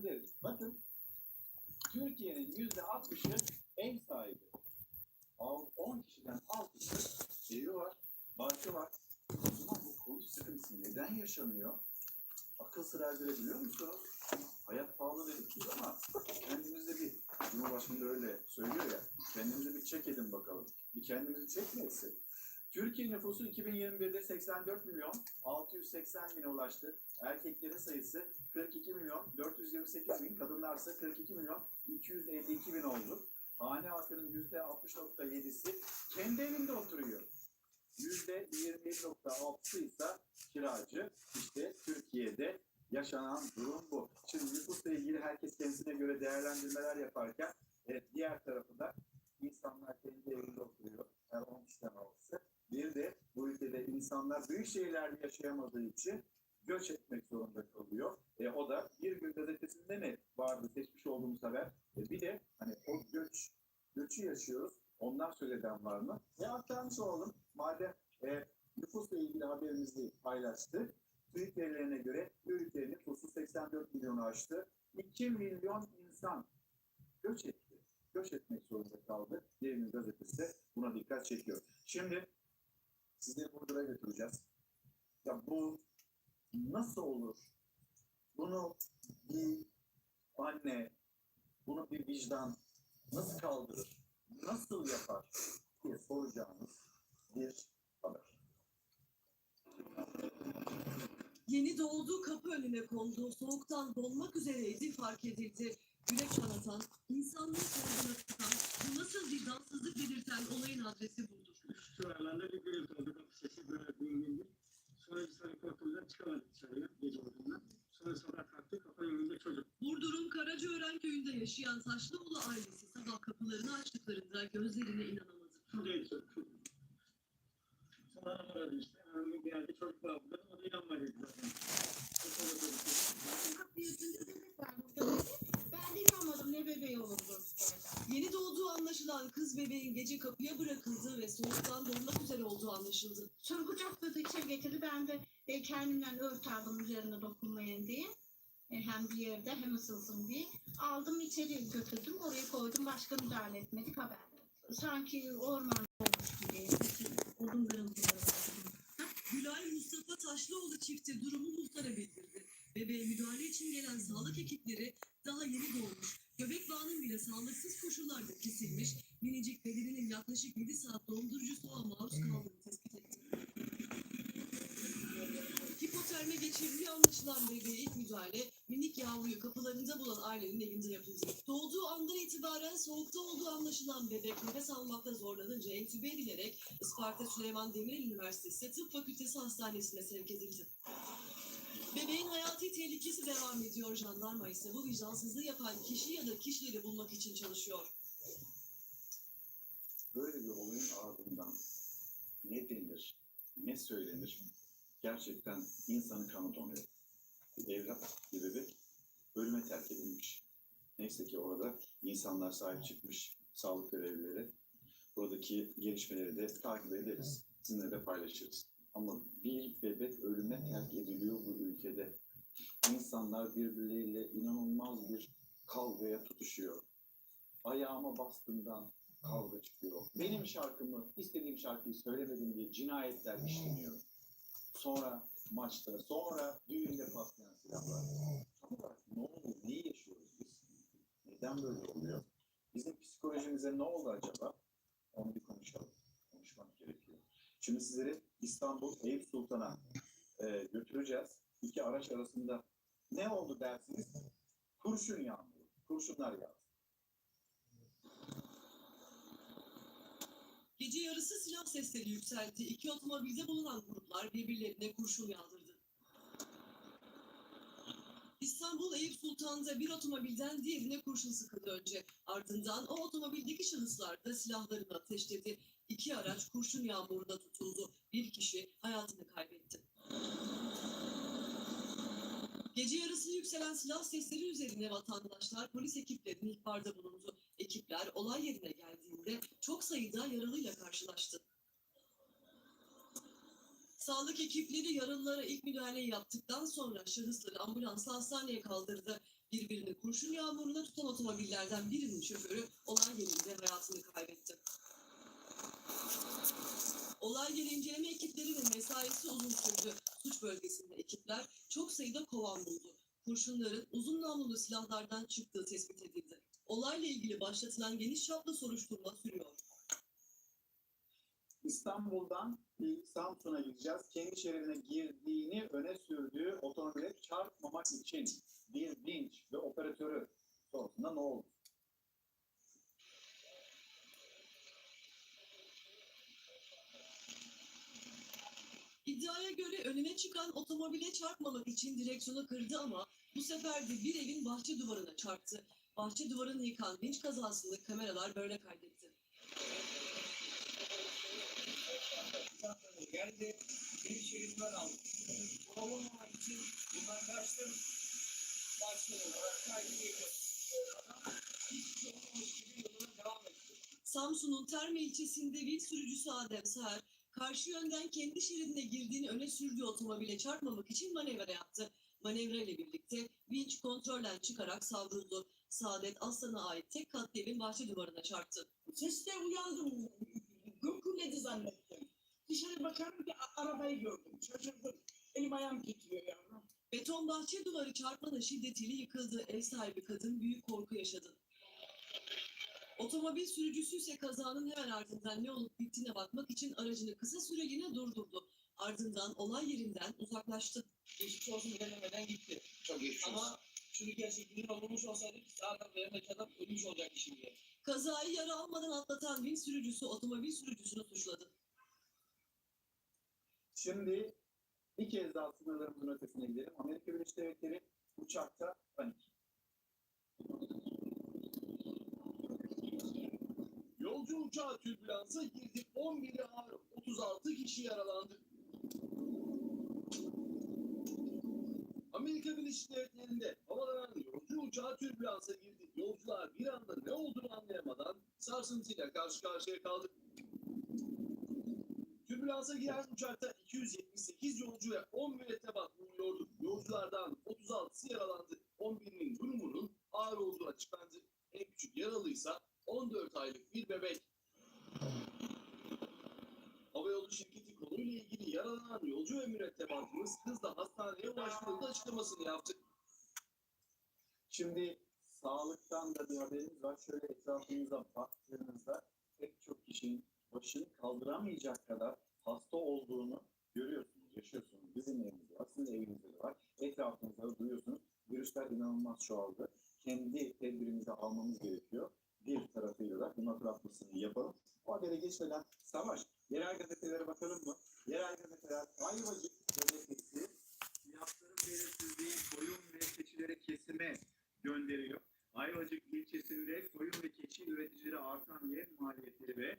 güvendedir. Bakın Türkiye'nin yüzde 60'ı ev sahibi. Al- 10 kişiden 6'sı evi var, barkı var. O zaman bu Covid sıkıntısı neden yaşanıyor? Akıl sır erdirebiliyor musunuz? Hayat pahalı dedik ama kendimize bir, Cumhurbaşkanı da öyle söylüyor ya, kendimize bir çek edin bakalım. Bir kendimizi çek? Türkiye nüfusu 2021'de 84 milyon 680 bine ulaştı. Erkeklerin sayısı 42 milyon 428 bin, kadınlarsa 42 milyon 252 bin oldu. Hane halkının %60.7'si kendi evinde oturuyor. %20.6'sı ise kiracı. İşte Türkiye'de yaşanan durum bu. Şimdi nüfusla ilgili herkes kendisine göre değerlendirmeler yaparken evet, diğer tarafı da insanlar kendi evinde oturuyor. Her 10 kişiden altısı. Bir de bu ülkede insanlar büyük şehirlerde yaşayamadığı için göç etmek zorunda kalıyor. E, o da bir gün gazetesinde mi vardı seçmiş olduğumuz haber? E, bir de hani o göç, göçü yaşıyoruz. Ondan söz eden var mı? E aktarmış olalım. Madem e, nüfusla ilgili haberimizi paylaştık. TÜİK verilerine göre ülkenin nüfusu 84 milyonu aştı. 2 milyon insan göç etti. Göç etmek zorunda kaldı. Devrin gazetesi buna dikkat çekiyor. Şimdi sizleri Burdur'a götüreceğiz. Ya bu nasıl olur? Bunu bir anne, bunu bir vicdan nasıl kaldırır? Nasıl yapar diye soracağımız bir haber. Yeni doğduğu kapı önüne kondu. Soğuktan donmak üzereydi fark edildi. Yürek kanatan, insanlığı sorguna tutan, bu nasıl vicdansızlık belirten olayın adresi budur. Şu aralarda bir gürültü oldu. Kapı sesi böyle duyuldu. Sonra biz tabii korkumuzdan çıkamadık dışarıya gece olduğundan. Sonra sabah kalktık kapının önünde çocuk. Burdur'un Karacaören köyünde yaşayan Taşlıoğlu ailesi sabah kapılarını açtıklarında gözlerine inanamadı. Şuradaydı çocuk. Sonra aradı işte. Anam bir yerde çocuk burada. O da inanmadı zaten. Sonra konuşuyoruz. Kapıyı açınca bebek var burada dedi. Ben de inanmadım ne bebeği olur bu Yeni doğduğu anlaşılan kız bebeğin gece kapıya bırakıldığı ve soğuktan donmak üzere olduğu anlaşıldı. Sonra kucakladı içeri getirdi. Ben de e, kendimden örtü aldım üzerine dokunmayın diye. E, hem bir yerde hem ısınsın diye. Aldım içeri götürdüm. Oraya koydum. Başka müdahale etmedik haber. Sanki orman olmuş gibi. Bütün Odun var. Gülay Mustafa Taşlıoğlu çifti durumu muhtara bildirdi. Bebeğe müdahale için gelen sağlık ekipleri daha yeni doğmuş. Bile sağlıksız koşullarda kesilmiş, minicik bedeninin yaklaşık 7 saat dondurucu soğuğa maruz kaldığını tespit etti. Hipotermi geçirdiği anlaşılan bebeğe ilk müdahale minik yavruyu kapılarında bulan ailenin evinde yapıldı. Doğduğu andan itibaren soğukta olduğu anlaşılan bebek nefes almakta zorlanınca entübe edilerek Isparta Süleyman Demirel Üniversitesi Tıp Fakültesi Hastanesi'ne sevk edildi. Bebeğin hayati tehlikesi devam ediyor. Jandarma ise bu vicdansızlığı yapan kişi ya da kişileri bulmak için çalışıyor. Böyle bir olayın ardından ne denir, ne söylenir gerçekten insanın kanı donuyor. Evlat, bir bebek ölüme terk edilmiş. Neyse ki orada insanlar sahip çıkmış, sağlık görevlileri. Buradaki gelişmeleri de takip ederiz. Sizinle de paylaşırız. Ama bir bebek ölüme terk ediliyor bu ülkede. İnsanlar birbirleriyle inanılmaz bir kavgaya tutuşuyor. Ayağıma bastığından kavga çıkıyor. Benim şarkımı, istediğim şarkıyı söylemedim diye cinayetler işleniyor. Sonra maçta, sonra düğünde patlayan silahlar. Tam ne oluyor, neyi yaşıyoruz biz? Neden böyle oluyor? Bizim psikolojimize ne oldu acaba? Onu bir konuşalım. Konuşmak gerekiyor. Şimdi sizleri İstanbul Eyüp Sultan'a e, götüreceğiz. İki araç arasında ne oldu dersiniz? Kurşun yağmuru. Kurşunlar yağdı. Gece yarısı silah sesleri yükseldi. İki otomobilde bulunan gruplar birbirlerine kurşun yağdırdı. İstanbul Eyüp Sultan'da bir otomobilden diğerine kurşun sıkıldı önce. Ardından o otomobildeki şahıslar da silahlarını ateşledi. İki araç kurşun yağmuruna tutuldu. Bir kişi hayatını kaybetti. Gece yarısı yükselen silah sesleri üzerine vatandaşlar polis ekiplerinin ihbarda bulundu. Ekipler olay yerine geldiğinde çok sayıda yaralıyla karşılaştı. Sağlık ekipleri yaralılara ilk müdahaleyi yaptıktan sonra şahısları ambulansla hastaneye kaldırdı. Birbirini kurşun yağmuruna tutan otomobillerden birinin şoförü olay yerinde hayatını kaybetti. Olay yeri inceleme ekiplerinin mesaisi uzun sürdü. Suç bölgesinde ekipler çok sayıda kovan buldu. Kurşunların uzun namlulu silahlardan çıktığı tespit edildi. Olayla ilgili başlatılan geniş çaplı soruşturma sürüyor. İstanbul'dan bir Samsun'a gideceğiz. Kendi şehrine girdiğini öne sürdüğü otomobile çarpmamak için bir vinç ve operatörü sorusunda ne oldu? İddiaya göre önüne çıkan otomobile çarpmamak için direksiyonu kırdı ama bu sefer de bir evin bahçe duvarına çarptı. Bahçe duvarını yıkan vinç kazasını kameralar böyle kaydetti. Geldi. Bir şeritler aldı. Kovulmamak için bunlar kaçtım. Başladı. Kaydı geçti. Adam hiç gibi yoluna devam etti. Samsun'un Terme ilçesinde vil sürücüsü Adem Seher, karşı yönden kendi şeridine girdiğini öne sürdüğü otomobile çarpmamak için manevra yaptı. Manevra ile birlikte vinç kontrolden çıkarak savruldu. Saadet Aslan'a ait tek katlı evin bahçe duvarına çarptı. Sesle uyandım. Gürküledi zannettim. Dışarı bakarım ki a- arabayı gördüm. Şaşırdım. Elim ayağım titriyor yavrum. Beton bahçe duvarı çarpmanın şiddetiyle yıkıldı. Ev sahibi kadın büyük korku yaşadı. Otomobil sürücüsü ise kazanın hemen ardından ne olup bittiğine bakmak için aracını kısa süreliğine durdurdu. Ardından olay yerinden uzaklaştı. Geçmiş olsun denemeden gitti. Çok geçmiş Ama şunu gerçekliğini olmuş olsaydı sağdan vermek adam ölmüş olacaktı şimdi. Kazayı yara almadan atlatan vinç sürücüsü otomobil sürücüsünü suçladı. Şimdi bir kez daha sınırlarımızın ötesine gidelim. Amerika Birleşik Devletleri uçakta panik. Yolcu uçağı türbülansa girdi. 11'i ağır. 36 kişi yaralandı. Amerika Birleşik Devletleri'nde havalanan yolcu uçağı türbülansa girdi. Yolcular bir anda ne olduğunu anlayamadan sarsıntıyla karşı karşıya kaldı. Türbülansa giren uçakta 278 yolcu ve 10 mürettebat bulunuyordu. Yolculardan 36'sı yaralandı. 11'inin durumunun ağır olduğu açıklandı. En küçük yaralıysa 14 aylık bir bebek. Havayolu şirketi konuyla ilgili yaralanan yolcu ve mürettebatımız hızla hastaneye ulaştırıldı açıklamasını yaptı. Şimdi sağlıktan da bir haberimiz var. Şöyle etrafınıza baktığınızda pek çok kişinin başını kaldıramayacak kadar hasta olduğunu görüyorsunuz, yaşıyorsunuz. Bizim evimizde var, sizin evinizde de var. Etrafınızda da duyuyorsunuz. Virüsler inanılmaz çoğaldı. Kendi tedbirimizi almamız gerekiyor. Bir tarafıyla da bunun hatırlatmasını yapalım. O habere geçmeden Savaş, yerel gazetelere bakalım mı? Yerel gazeteler Ayvacık gazetesi fiyatların belirsizliği koyun ve keçilere kesime gönderiyor. Ayvacık ilçesinde koyun ve keçi üreticileri artan yem maliyetleri ve